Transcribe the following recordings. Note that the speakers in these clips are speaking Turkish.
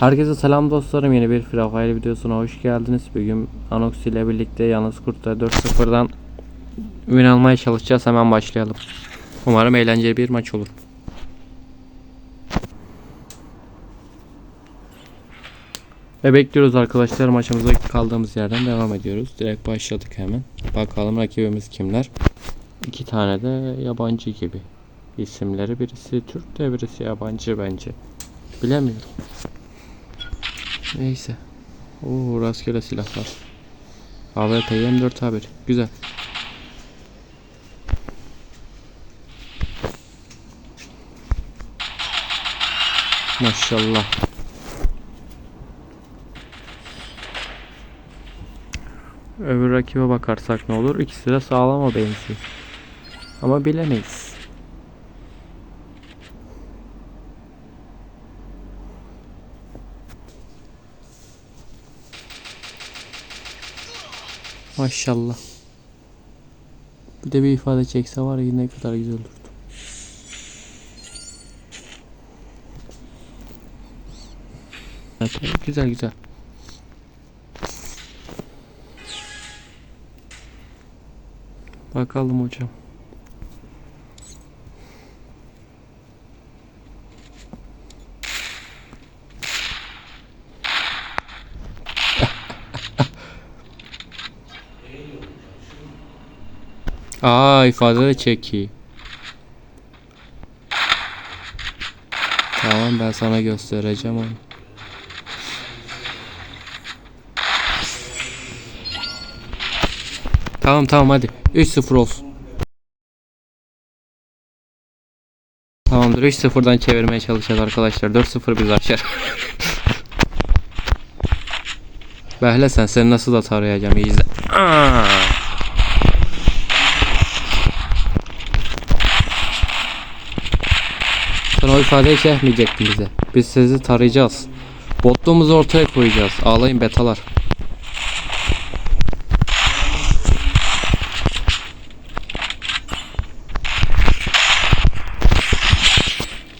Herkese selam dostlarım. Yeni bir Free Fire videosuna hoş geldiniz. Bugün Anox ile birlikte Yalnız Kurt'ta 4-0'dan win almaya çalışacağız. Hemen başlayalım. Umarım eğlenceli bir maç olur. Ve bekliyoruz arkadaşlar maçımıza kaldığımız yerden devam ediyoruz. Direkt başladık hemen. Bakalım rakibimiz kimler. İki tane de yabancı gibi. İsimleri birisi Türk de birisi yabancı bence. Bilemiyorum. Neyse. Oo rastgele silahlar. AWP M4 haber. Güzel. Maşallah. Öbür rakibe bakarsak ne olur? İkisi de sağlama benziyor. Ama bilemeyiz. Maşallah. Bir de bir ifade çekse var ya ne kadar güzel olurdu. Evet, güzel güzel. Bakalım hocam. Aa ifade de çeki. Tamam ben sana göstereceğim onu. Tamam tamam hadi. 3-0 olsun. Tamamdır 3-0'dan çevirmeye çalışacağız arkadaşlar. 4-0 biz aşar. Behle sen seni nasıl da tarayacağım iyi izle. Aa! Sen o ifadeyi şey bize. Biz sizi tarayacağız. Botluğumuzu ortaya koyacağız. Ağlayın betalar.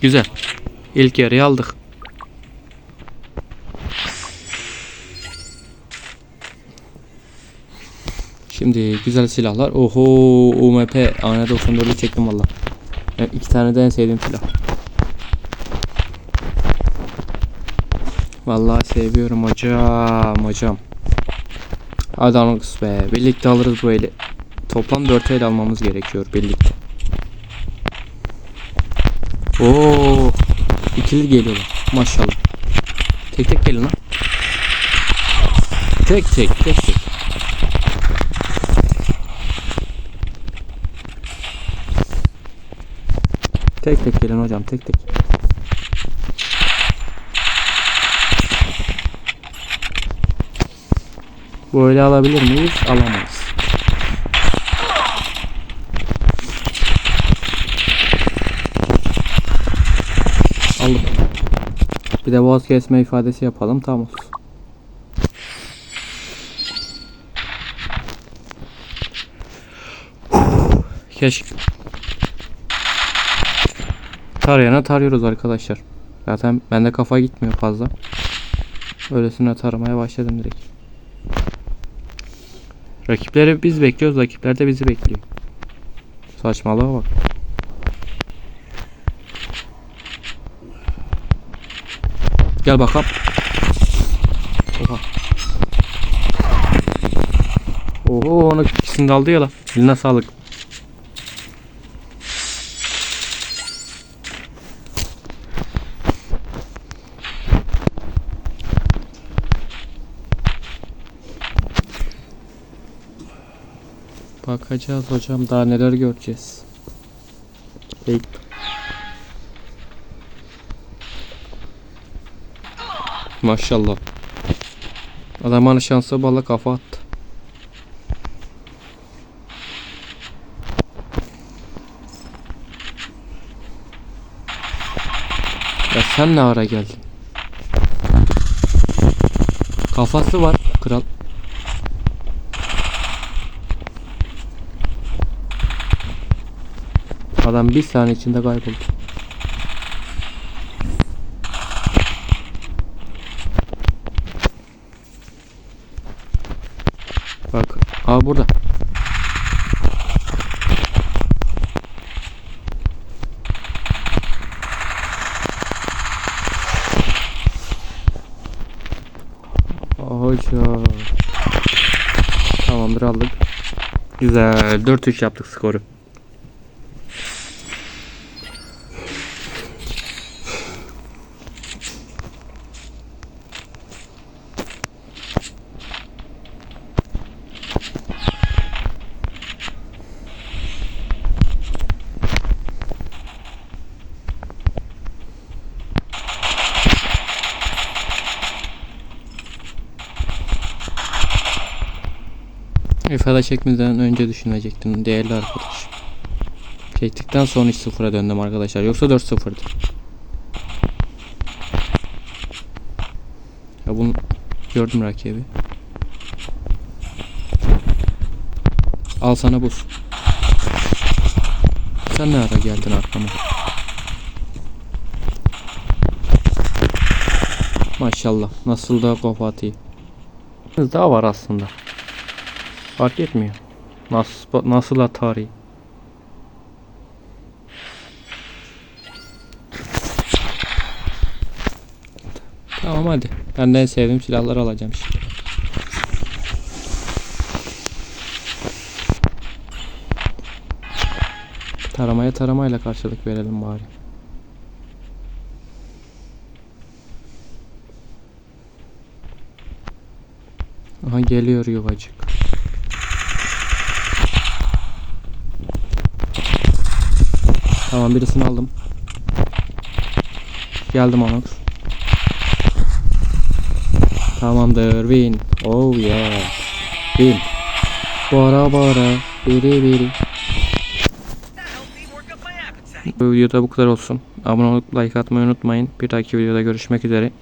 Güzel. İlk yarıyı aldık. Şimdi güzel silahlar. Oho UMP AN94'ü çektim valla. Yani iki tane de en sevdiğim silah. Vallahi seviyorum hocam hocam. Anox be. Birlikte alırız bu eli. Toplam 4 el almamız gerekiyor birlikte. Oo, ikili geliyorlar. Maşallah. Tek tek gelin lan. Tek tek tek tek. Tek tek gelin hocam tek tek. Böyle alabilir miyiz? Alamayız. Aldım. Bir de boğaz kesme ifadesi yapalım tamam olsun. Keşke. Tarayana tarıyoruz arkadaşlar. Zaten bende kafa gitmiyor fazla. Öylesine taramaya başladım direkt. Rakipleri biz bekliyoruz. Rakipler de bizi bekliyor. Saçmalığa bak. Gel bakalım. Oha. Oho onu ikisini de aldı ya lan. Eline sağlık. Bakacağız hocam daha neler göreceğiz. Bek Maşallah. Adam bana şansa balla kafa attı. Ya sen ne ara geldin? Kafası var kral. Adam bir saniye içinde kayboldu. Bak. Aa burada. Hoca. Tamamdır aldık. Güzel. 4-3 yaptık skoru. İfade çekmeden önce düşünecektim değerli arkadaş. Çektikten sonra 3-0'a döndüm arkadaşlar. Yoksa 4-0'dı. Ya bunu gördüm rakibi. Al sana buz. Sen ne ara geldin arkama? Maşallah. Nasıl da kafa atıyor. Daha var aslında. Fark etmiyor. Nasıl nasıl atar? Tamam hadi. Ben de en sevdiğim silahları alacağım şimdi. Taramaya taramayla karşılık verelim bari. Aha geliyor yuvacık. Tamam birisini aldım. Geldim Anox. Tamamdır win. Oh yeah. Win. Bara bara. Biri biri. Bu videoda bu kadar olsun. Abone olup like atmayı unutmayın. Bir dahaki videoda görüşmek üzere.